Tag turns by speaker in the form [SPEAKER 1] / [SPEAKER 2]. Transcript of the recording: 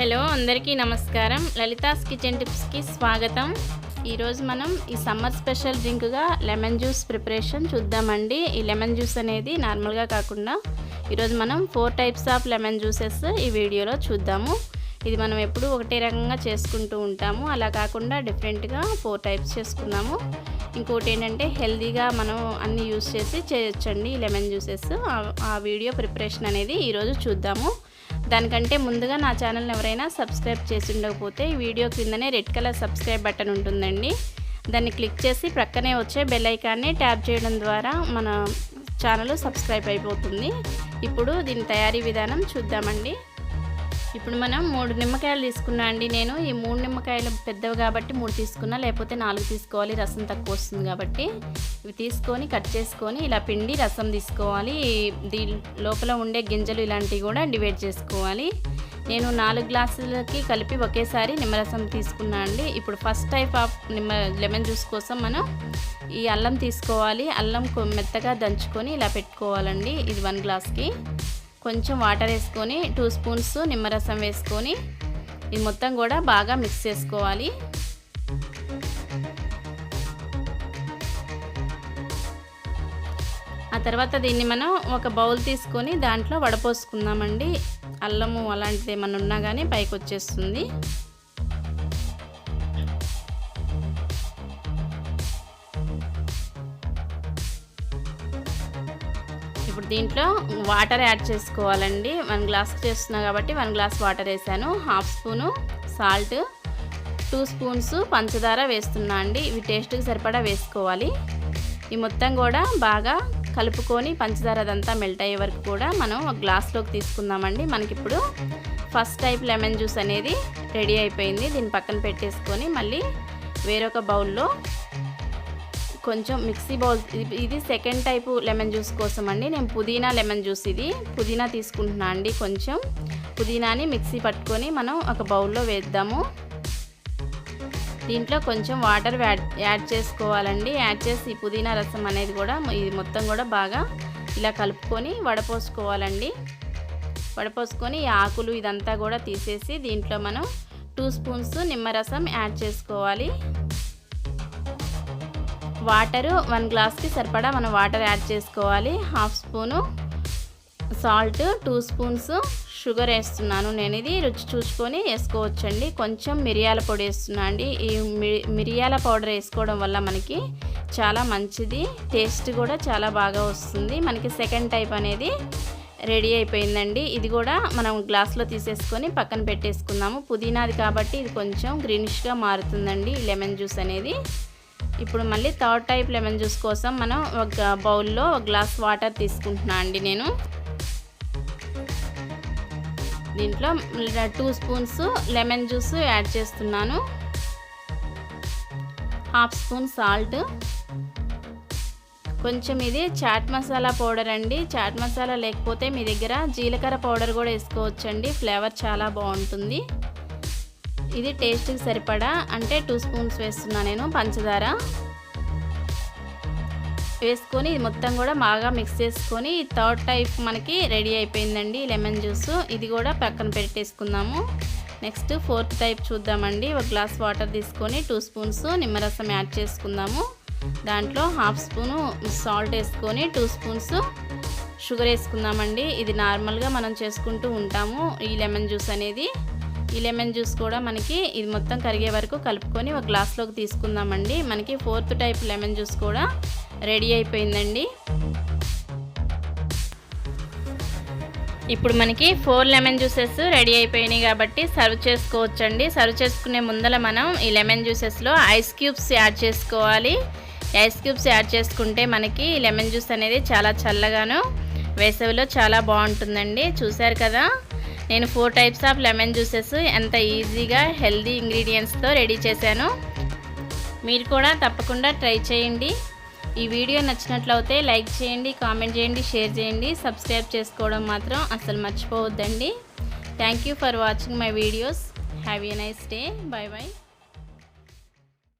[SPEAKER 1] Hello అందరికీ నమస్కారం. Lalitha's kitchen టిప్స్కి స్వాగతం. ఈరోజు మనం ఈ సమ్మర్ స్పెషల్ డ్రింక్గా లెమన్ జ్యూస్ ప్రిపరేషన్ చూద్దామండి. ఈ లెమన్ జ్యూస్ అనేది నార్మల్గా కాకుండా ఈరోజు మనం four types of lemon juices ఈ వీడియోలో చూద్దాము. ఇది మనం ఎప్పుడు ఒకటే రకంగా చేసుకుంటూ ఉంటాము. అలా కాకుండా డిఫరెంట్గా ఫోర్ టైప్స్ చేసుకున్నాము. ఇంకోటి ఏంటంటే హెల్దీగా మనం అన్ని యూస్ చేసి చేయొచ్చండి లెమన్ జ్యూసెస్. ఆ వీడియో ప్రిపరేషన్ అనేది ఈరోజు చూద్దాము. దానికంటే ముందుగా నా ఛానల్ని ఎవరైనా సబ్స్క్రైబ్ చేసి ఉండకపోతే వీడియో క్రిందనే రెడ్ కలర్ సబ్స్క్రైబ్ బటన్ ఉంటుందండి. దాన్ని క్లిక్ చేసి ప్రక్కనే వచ్చే బెల్ ఐకాన్ని ట్యాప్ చేయడం ద్వారా మన ఛానల్ సబ్స్క్రైబ్ అయిపోతుంది. ఇప్పుడు దీని తయారీ విధానం చూద్దామండి. ఇప్పుడు మనం మూడు నిమ్మకాయలు తీసుకున్నా అండి నేను. ఈ మూడు నిమ్మకాయలు పెద్దవి కాబట్టి మూడు తీసుకున్నా లేకపోతే నాలుగు తీసుకోవాలి. రసం తక్కువ వస్తుంది కాబట్టి ఇవి తీసుకొని కట్ చేసుకొని ఇలా పిండి రసం తీసుకోవాలి. దీని లోపల ఉండే గింజలు ఇలాంటివి కూడా డివైడ్ చేసుకోవాలి. నేను నాలుగు గ్లాసులకి కలిపి ఒకేసారి నిమ్మరసం తీసుకున్నా అండి. ఇప్పుడు ఫస్ట్ టైప్ ఆఫ్ నిమ్మ లెమన్ జ్యూస్ కోసం మనం ఈ అల్లం తీసుకోవాలి. అల్లం మెత్తగా దంచుకొని ఇలా పెట్టుకోవాలండి. ఇది వన్ గ్లాస్కి. కొంచెం వాటర్ వేసుకొని టూ స్పూన్స్ నిమ్మరసం వేసుకొని ఇది మొత్తం కూడా బాగా మిక్స్ చేసుకోవాలి. ఆ తర్వాత దీన్ని మనం ఒక బౌల్ తీసుకొని దాంట్లో వడపోసుకుందామండి. అల్లము అలాంటిది ఏమన్నా ఉన్నా కానీ పైకి వచ్చేస్తుంది ఇప్పుడు దీంట్లో వాటర్ యాడ్ చేసుకోవాలండి. వన్ గ్లాస్ చేస్తున్నా కాబట్టి వన్ గ్లాస్ వాటర్ వేసాను. Half spoon salt two spoons పంచదార వేస్తున్నా అండి. ఇవి టేస్ట్కి సరిపడా వేసుకోవాలి. ఈ మొత్తం కూడా బాగా కలుపుకొని పంచదార అదంతా మెల్ట్ అయ్యే వరకు కూడా మనం ఒక గ్లాస్లోకి తీసుకుందామండి. మనకి ఇప్పుడు ఫస్ట్ టైప్ లెమన్ జ్యూస్ అనేది రెడీ అయిపోయింది. దీన్ని పక్కన పెట్టేసుకొని మళ్ళీ వేరొక బౌల్లో కొంచెం మిక్సీ బౌల్ ఇది సెకండ్ టైపు లెమన్ జ్యూస్ కోసం అండి నేను పుదీనా లెమన్ జ్యూస్ ఇది. పుదీనా తీసుకుంటున్నా అండి కొంచెం. పుదీనాని మిక్సీ పట్టుకొని మనం ఒక బౌల్లో వేద్దాము. దీంట్లో కొంచెం వాటర్ యాడ్ యాడ్ చేసుకోవాలండి. యాడ్ చేసి పుదీనా రసం అనేది కూడా ఇది మొత్తం కూడా బాగా ఇలా కలుపుకొని వడపోసుకోవాలండి. వడపోసుకొని ఈ ఆకులు ఇదంతా కూడా తీసేసి దీంట్లో మనం టూ స్పూన్స్ నిమ్మరసం యాడ్ చేసుకోవాలి. వాటరు వన్ గ్లాస్కి సరిపడా మనం వాటర్ యాడ్ చేసుకోవాలి. Half spoon salt two spoons sugar వేస్తున్నాను. నేను ఇది రుచి చూసుకొని వేసుకోవచ్చండి. కొంచెం మిరియాల పొడి వేస్తున్నా అండి. ఈ మిరియాల పౌడర్ వేసుకోవడం వల్ల మనకి చాలా మంచిది. టేస్ట్ కూడా చాలా బాగా వస్తుంది. మనకి సెకండ్ టైప్ అనేది రెడీ అయిపోయిందండి. ఇది కూడా మనం గ్లాస్లో తీసేసుకొని పక్కన పెట్టేసుకుందాము. పుదీనాది కాబట్టి ఇది కొంచెం గ్రీనిష్గా మారుతుందండి. లెమన్ జ్యూస్ అనేది ఇప్పుడు మళ్ళీ థర్డ్ టైప్ లెమన్ జ్యూస్ కోసం మనం ఒక బౌల్లో ఒక గ్లాస్ వాటర్ తీసుకుంటున్నా అండి నేను. దీంట్లో two spoons lemon juice add చేస్తున్నాను. హాఫ్ స్పూన్ సాల్ట్ కొంచెం ఇది చాట్ మసాలా పౌడర్ అండి. చాట్ మసాలా లేకపోతే మీ దగ్గర జీలకర్ర పౌడర్ కూడా వేసుకోవచ్చండి. ఫ్లేవర్ చాలా బాగుంటుంది. ఇది టేస్ట్కి సరిపడా అంటే టూ స్పూన్స్ వేస్తున్నా నేను పంచదార. వేసుకొని ఇది మొత్తం కూడా బాగా మిక్స్ చేసుకొని థర్డ్ టైప్ మనకి రెడీ అయిపోయిందండి లెమన్ జ్యూస్. ఇది కూడా పక్కన పెట్టేసుకుందాము. నెక్స్ట్ ఫోర్త్ టైప్ చూద్దామండి. ఒక గ్లాస్ వాటర్ తీసుకొని టూ స్పూన్స్ నిమ్మరసం యాడ్ చేసుకుందాము. దాంట్లో హాఫ్ స్పూను సాల్ట్ వేసుకొని టూ స్పూన్స్ షుగర్ వేసుకుందామండి. ఇది నార్మల్గా మనం చేసుకుంటూ ఉంటాము ఈ లెమన్ జ్యూస్ అనేది. ఈ లెమన్ జ్యూస్ కూడా మనకి ఇది మొత్తం కరిగే వరకు కలుపుకొని ఒక గ్లాస్లోకి తీసుకుందామండి. మనకి ఫోర్త్ టైప్ లెమన్ జ్యూస్ కూడా రెడీ అయిపోయిందండి. ఇప్పుడు మనకి ఫోర్ లెమన్ జ్యూసెస్ రెడీ అయిపోయినాయి కాబట్టి సర్వ్ చేసుకోవచ్చండి. సర్వ్ చేసుకునే ముందర మనం ఈ లెమన్ జ్యూసెస్లో ఐస్ క్యూబ్స్ యాడ్ చేసుకోవాలి. ఐస్ క్యూబ్స్ యాడ్ చేసుకుంటే మనకి లెమన్ జ్యూస్ అనేది చాలా చల్లగాను వేసవిలో చాలా బాగుంటుందండి. చూసారు కదా? నేను four types of lemon juices ఎంత ఈజీగా హెల్దీ ఇంగ్రీడియంట్స్తో రెడీ చేశాను. మీరు కూడా తప్పకుండా ట్రై చేయండి. ఈ వీడియో నచ్చినట్లయితే లైక్ చేయండి కామెంట్ చేయండి షేర్ చేయండి. సబ్స్క్రైబ్ చేసుకోవడం మాత్రం అసలు మర్చిపోవద్దండి. Thank you for watching my videos. Have a nice day. Bye bye